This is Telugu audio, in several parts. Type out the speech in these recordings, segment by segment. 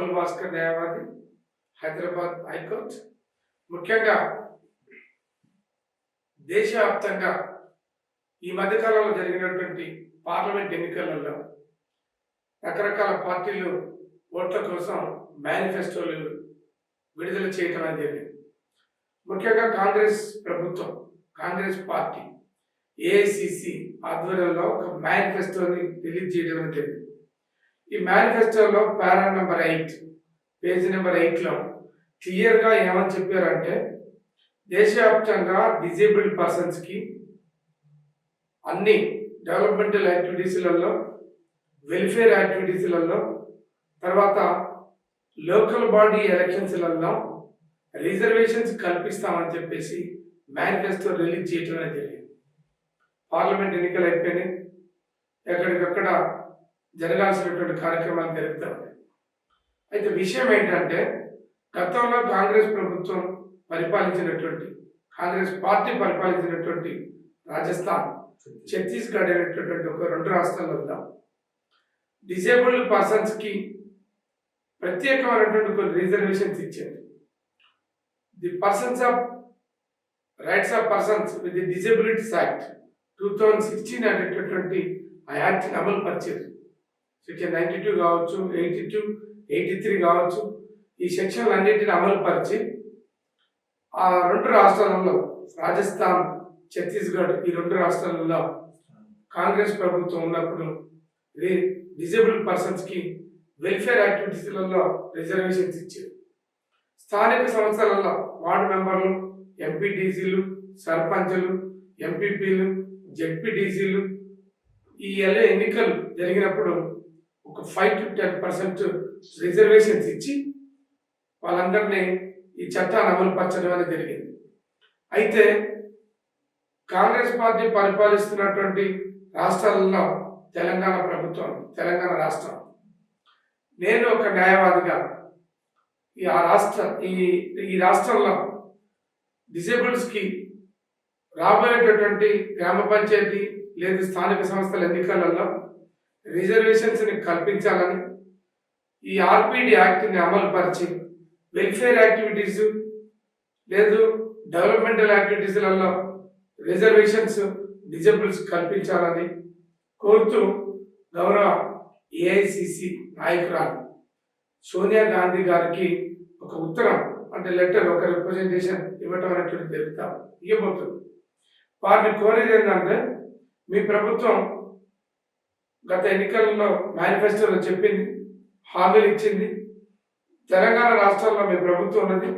రాహుల్ భాస్కర్ న్యాయవాది హైదరాబాద్ హైకోర్టు. ముఖ్యంగా దేశవ్యాప్తంగా ఈ మధ్యకాలంలో జరిగినటువంటి పార్లమెంట్ ఎన్నికలలో రకరకాల పార్టీలు ఓట్ల కోసం మేనిఫెస్టోలు విడుదల చేయటం అనేది ముఖ్యంగా కాంగ్రెస్ ప్రభుత్వం కాంగ్రెస్ పార్టీ ఏఐసిసి ఆధ్వర్యంలో ఒక మేనిఫెస్టోని రిలీజ్ చేయడం అనేది ఈ మేనిఫెస్టోలో para number eight page number ఎయిట్లో క్లియర్గా ఏమని చెప్పారంటే దేశవ్యాప్తంగా డిజేబుల్డ్ పర్సన్స్కి అన్ని డెవలప్మెంటల్ యాక్టివిటీస్లలో వెల్ఫేర్ యాక్టివిటీస్లలో తర్వాత లోకల్ బాడీ ఎలక్షన్స్లలో రిజర్వేషన్స్ కల్పిస్తామని చెప్పేసి మేనిఫెస్టో రిలీజ్ చేయడం అనేది జరిగింది. పార్లమెంట్ ఎన్నికలు అయిపోయినాయి. ఎక్కడికక్కడ జరగాల్సినటువంటి కార్యక్రమాలు జరుగుతూ ఉన్నాయి. అయితే విషయం ఏంటంటే గతంలో కాంగ్రెస్ ప్రభుత్వం పరిపాలించినటువంటి కాంగ్రెస్ పార్టీ పరిపాలించినటువంటి రాజస్థాన్ ఛత్తీస్గఢ్ అనేటటువంటి ఒక రెండు రాష్ట్రాలు రాష్ట్రాలలో డిసేబుల్డ్ పర్సన్స్కి ప్రత్యేకమైనటువంటి కొన్ని రిజర్వేషన్స్ ఇచ్చింది the persons of rights of persons with the disabilities act two thousand sixteen అనేటటువంటి ఆ యాక్ట్ని అమలు పరిచేది సెక్షన్ నైంటీ టూ కావచ్చు ఎయిటీ టూ ఎయిటీ త్రీ కావచ్చు ఈ సెక్షన్లు అన్నింటిని అమలుపరిచి ఆ రెండు రాష్ట్రాలలో రాజస్థాన్ ఛత్తీస్గఢ్ ఈ రెండు రాష్ట్రాలలో కాంగ్రెస్ ప్రభుత్వం ఉన్నప్పుడు డిజేబుల్ పర్సన్స్కి వెల్ఫేర్ యాక్టివిటీస్లలో రిజర్వేషన్స్ ఇచ్చారు స్థానిక సంస్థలలో వార్డు మెంబర్లు ఎంపీటీసీలు సర్పంచులు ఎంపీపీలు జెడ్పీటీసీలు ఈ ఎల్ల ఎన్నికలు జరిగినప్పుడు five to ten percent reservations ఇచ్చి వాళ్ళందరినీ ఈ చట్టాన్ని అమలుపరచడం అనేది జరిగింది. అయితే కాంగ్రెస్ పార్టీ పరిపాలిస్తున్నటువంటి రాష్ట్రాలలో తెలంగాణ ప్రభుత్వం తెలంగాణ రాష్ట్రం. నేను ఒక న్యాయవాదిగా ఈ ఆ రాష్ట్ర ఈ ఈ రాష్ట్రంలో డిజేబుల్స్కి రాబోయేటటువంటి గ్రామ పంచాయతీ లేదు స్థానిక సంస్థల ఎన్నికలలో రిజర్వేషన్స్ని కల్పించాలని ఈ ఆర్పిడి యాక్ట్ని అమలుపరిచి వెల్ఫేర్ యాక్టివిటీస్ లేదు డెవలప్మెంటల్ యాక్టివిటీస్లలో రిజర్వేషన్స్ డిజబుల్స్ కల్పించాలని కోరుతూ గౌరవ ఏఐసిసి నాయకురాలు సోనియా గాంధీ గారికి ఒక ఉత్తరం అంటే లెటర్ ఒక రిప్రజెంటేషన్ ఇవ్వటం అనేటువంటి తెలుపుతాం. ఇవ్వబోతుంది. వారిని కోరేది ఏంటంటే మీ ప్రభుత్వం గత ఎన్నికల్లో మేనిఫెస్టోలో చెప్పింది హామీలు ఇచ్చింది. తెలంగాణ రాష్ట్రంలో మీ ప్రభుత్వం ఉన్నది.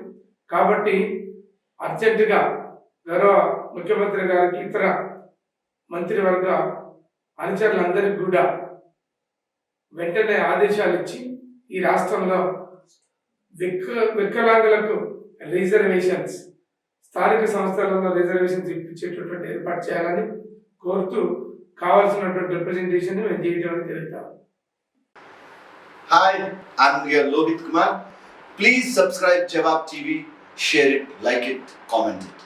కాబట్టి అర్జెంటుగా గౌరవ ముఖ్యమంత్రి గారికి ఇతర మంత్రివర్గ అనుచరులందరికీ కూడా వెంటనే ఆదేశాలు ఇచ్చి ఈ రాష్ట్రంలో విక వికలాంగులకు రిజర్వేషన్స్ స్థానిక సంస్థలలో రిజర్వేషన్స్ ఇప్పించేటటువంటి ఏర్పాటు చేయాలని కోరుతూ కావాల్సినటువంటి రిప్రజెంటేషన్ మేము చేయడం అనేది జరుగుతాం Hi, I'm here Lohit Kumar. Please subscribe Jawab TV, share it, like it, comment it.